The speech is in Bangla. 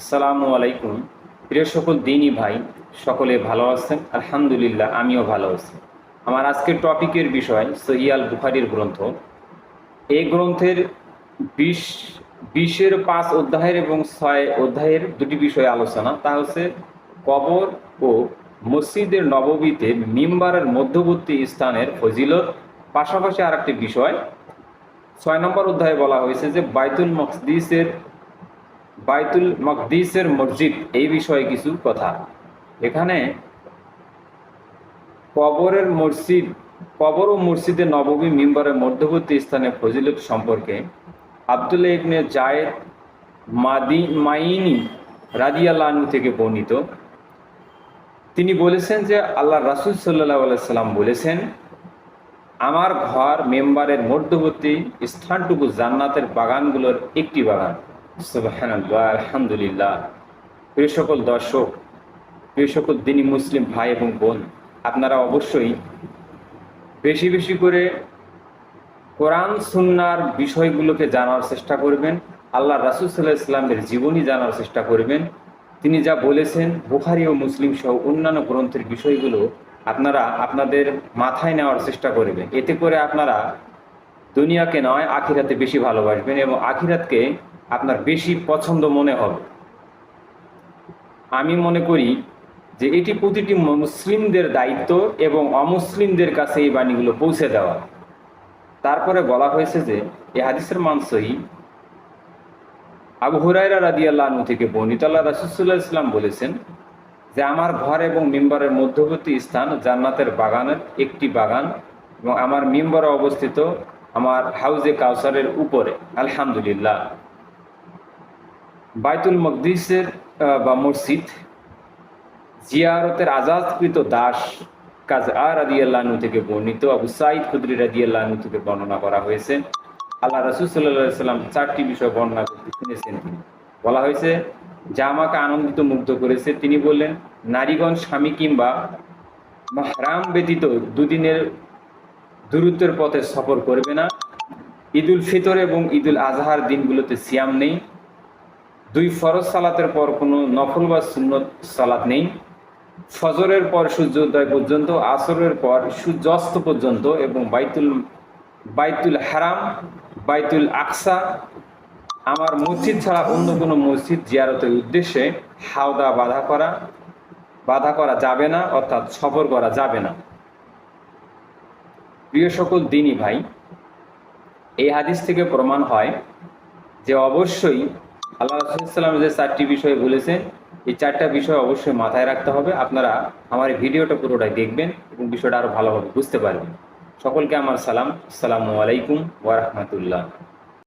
আসসালামু আলাইকুম। প্রিয় সকল দিনই ভাই, সকলে ভালো আছেন? আলহামদুলিল্লাহ, আমিও ভালো আছি। আমার আজকের টপিকের বিষয় সহিয়াল বুখারির গ্রন্থ। এই গ্রন্থের বিশ, বিশের পাঁচ অধ্যায়ের এবং ছয় অধ্যায়ের দুটি বিষয় আলোচনা। তা হচ্ছে কবর ও মসজিদের নববীতে মিম্বারের মধ্যবর্তী স্থানের ফজিলত। পাশাপাশি আরেকটি বিষয়, ছয় নম্বর অধ্যায়ে বলা হয়েছে যে বাইতুল মকদিসের বাইতুল মকদিসের মসজিদ, এই বিষয়ে কিছু কথা। এখানে কবরের মসজিদ, কবর ও মসজিদে নবমী মিম্বরের মধ্যবর্তী স্থানে ফজিলত সম্পর্কে আবদুল্লাহ ইবনে জায়েদ মাদি, মাইনি রাদিয়াল্লাহু থেকে বর্ণিত। তিনি বলেছেন যে আল্লাহ রাসুল সাল্লাহ সাল্লাম বলেছেন, আমার ঘর মেম্বারের মধ্যবর্তী স্থানটুকু জান্নাতের বাগানগুলোর একটি বাগান। আলহামদুলিল্লাহ। প্রিয় সকল দর্শক, প্রিয় সকল দিনী মুসলিম ভাই এবং বোন, আপনারা অবশ্যই বেশি বেশি করে কোরআন, সুন্নার বিষয়গুলোকে জানার চেষ্টা করবেন আল্লাহ রাসুল সাল্লাহ ইসলামের জীবনী জানার চেষ্টা করবেন। তিনি যা বলেছেন, বুখারি ও মুসলিম সহ অন্যান্য গ্রন্থের বিষয়গুলো আপনারা আপনাদের মাথায় নেওয়ার চেষ্টা করবেন। এতে করে আপনারা দুনিয়াকে নয়, আখিরাতে বেশি ভালোবাসবেন এবং আখিরাতকে আপনার বেশি পছন্দ মনে হবে। আমি মনে করি যে এটি প্রতিটি মুসলিমদের দায়িত্ব এবং অমুসলিমদের কাছে এই বাণীগুলো পৌঁছে দেওয়া। তারপরে বলা হয়েছে যে এই হাদিসের মানসই আবু হুরাইরা রাদি থেকে বর্ণিত আল্লাহ রাসুসাল্লাহ ইসলাম বলেছেন যে, আমার ঘর এবং মিম্বরের মধ্যবর্তী স্থান জান্নাতের বাগানের একটি বাগান এবং আমার মিম্বরে অবস্থিত আমার হাউজে কাউসারের উপরে। আলহামদুলিল্লাহ। বাইতুল মকদিসের বা মসজিদ, জিয়ারতের আজাদকৃত দাস কাজ আর রাদি আল্লাহনু থেকে বর্ণিত, আবু সাইদ খুদ্রি রাদি আল্লাহনু থেকে বর্ণনা করা হয়েছে। আল্লাহ রসুল সাল্লাহ সাল্লাম চারটি বিষয় বর্ণনা করতে শুনেছেন তিনি। বলা হয়েছে, যা আমাকে আনন্দিত মুগ্ধ করেছে, তিনি বললেন, নারীগণ স্বামী কিংবা মাহরাম ব্যতীত দুদিনের দূরত্বের পথে সফর করবে না। ঈদুল ফিতর এবং ঈদুল আজহার দিনগুলোতে সিয়াম নেই। দুই ফরজ সালাতের পর কোনো নফল বা সুন্নত সালাত নেই। ফজরের পর সূর্যোদয় পর্যন্ত, আসরের পর সূর্যাস্ত পর্যন্ত এবং বাইতুল বাইতুল হারাম, বাইতুল আকসা, আমার মসজিদ ছাড়া অন্য কোনো মসজিদ জিয়ারতের উদ্দেশ্যে হাওদা বাধা করা বাধা করা যাবে না, অর্থাৎ সফর করা যাবে না। প্রিয় সকল দিনই ভাই, এই হাদিস থেকে প্রমাণ হয় যে অবশ্যই আল্লাহ রসুলাম যে চারটি বিষয় বলেছেন এই চারটা বিষয় অবশ্যই মাথায় রাখতে হবে। আপনারা আমার ভিডিওটা পুরোটাই দেখবেন এবং বিষয়টা আরও ভালোভাবে বুঝতে পারবেন। সকলকে আমার সালাম। আসসালামু আলাইকুম ওয়ারহমতুল্লাহ